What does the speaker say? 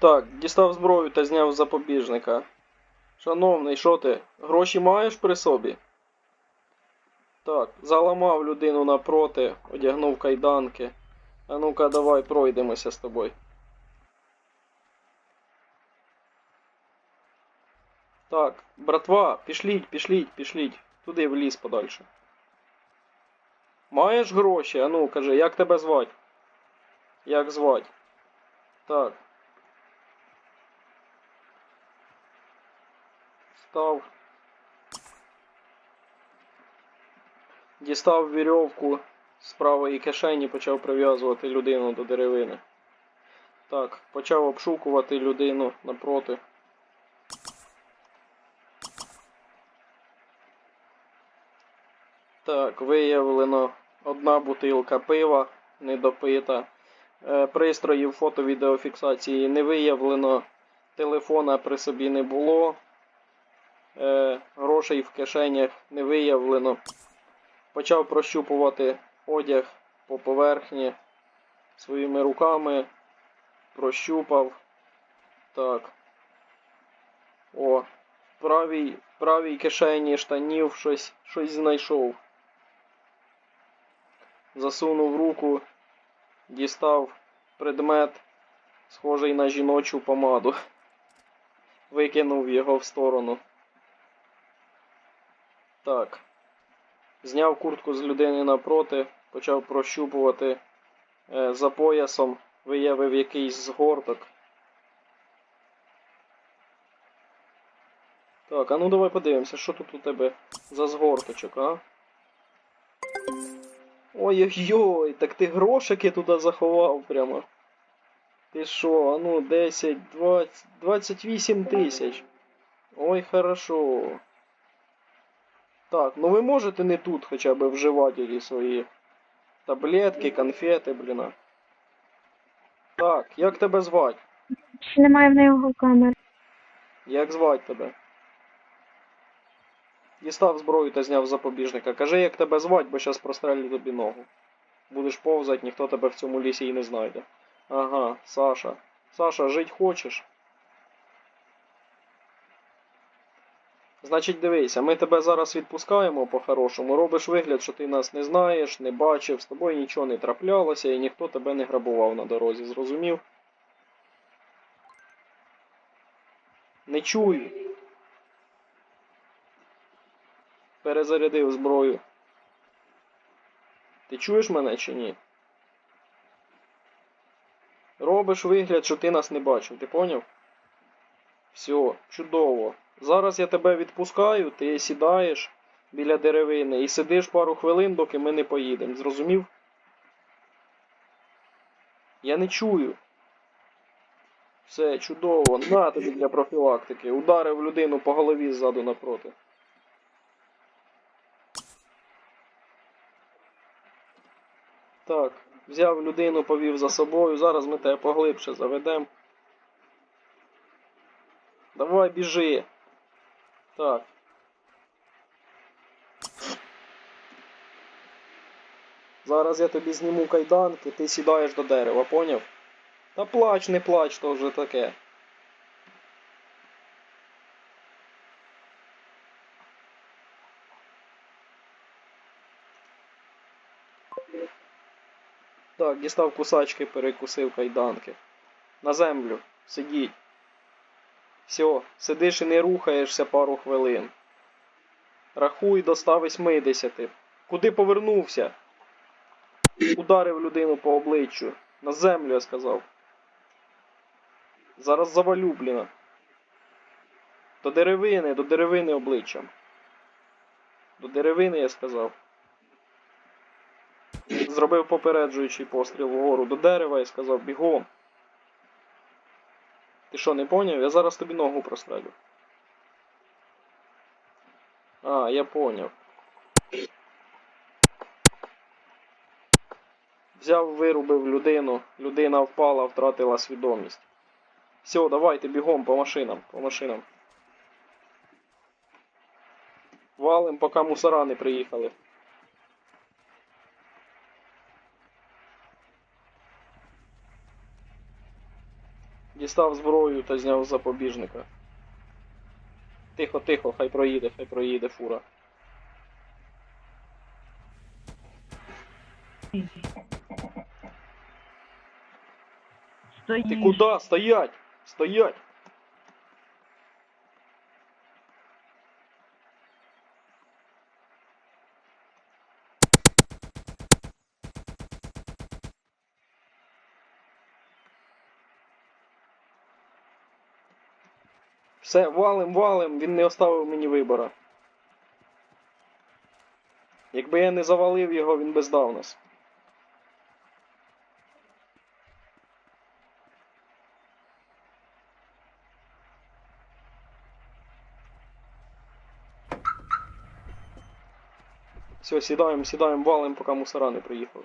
Так, дістав зброю та зняв запобіжника. Шановний, що ти? Гроші маєш при собі? Так, заламав людину напроти, одягнув кайданки. А ну-ка, давай пройдемося з тобою. Так, братва, пішліть, пішліть, пішліть. Туди в ліс подальше. Маєш гроші? А ну, кажи, як тебе звать? Як звать? Так. Став. Дістав вірьовку з правої кишені, почав прив'язувати людину до деревини. Так, почав обшукувати людину напроти. Так, виявлено одна бутилка пива недопита. Е, Пристроїв фото-відеофіксації не виявлено. Телефона при собі не було. Е, Грошей в кишенях не виявлено. Почав прощупувати одяг по поверхні своїми руками. Прощупав. Так. О, в правій, правій кишені штанів щось, щось знайшов. Засунув руку, дістав предмет, схожий на жіночу помаду. Викинув його в сторону. Так. Зняв куртку з людини напроти, почав прощупувати е, за поясом, виявив якийсь згорток. Так, а ну давай подивимося, що тут у тебе за згорточок, а? Ой-ой-ой, так ти грошики туди заховав прямо. Ти що, а ну 10, 20, 28 тисяч. Ой, хорошо. Так, ну ви можете не тут хоча б вживати ті свої таблетки, конфети, блін. Так, як тебе звати? Чи немає в нього камер? Як звати тебе? Дістав зброю та зняв запобіжника. Кажи, як тебе звать, бо щас прострелю тобі ногу. Будеш повзати, ніхто тебе в цьому лісі і не знайде. Ага, Саша. Саша, жить хочеш? Значить, дивися, ми тебе зараз відпускаємо по-хорошому. Робиш вигляд, що ти нас не знаєш, не бачив, з тобою нічого не траплялося і ніхто тебе не грабував на дорозі, зрозумів? Не чую. Перезарядив зброю. Ти чуєш мене чи ні? Робиш вигляд, що ти нас не бачив, ти поняв? Все, чудово. Зараз я тебе відпускаю, ти сідаєш біля деревини і сидиш пару хвилин, доки ми не поїдемо. Зрозумів? Я не чую. Все, чудово. На тобі для профілактики. Ударив людину по голові ззаду напроти. Так, взяв людину, повів за собою. Зараз ми тебе поглибше заведемо. Давай біжи. Так. Зараз я тобі зніму кайданки, ти сідаєш до дерева, поняв? Та плач, не плач, то вже таке. Так, дістав кусачки, перекусив кайданки. На землю, сидіть. Все, сидиш і не рухаєшся пару хвилин. Рахуй до 180. Куди повернувся? Ударив людину по обличчю. На землю, я сказав. Зараз завалю, бліна. До деревини, до деревини обличчям. До деревини, я сказав. Зробив попереджуючий постріл вгору до дерева і сказав бігом. Ти що, не поняв? Я зараз тобі ногу прострелю. А, я поняв. Взяв, вирубив людину, людина впала, втратила свідомість. Все, давайте бігом по машинам, по машинам. Валим, поки мусора не приїхали. Дістав зброю та зняв запобіжника. Тихо, тихо, хай проїде, хай проїде фура. Стоїш. Ти куди? Стоять! Стоять! Все, валим, валим, він не оставив мені вибора. Якби я не завалив його, він би здав нас. Все, сідаємо, сідаємо, валим, поки мусора не приїхали.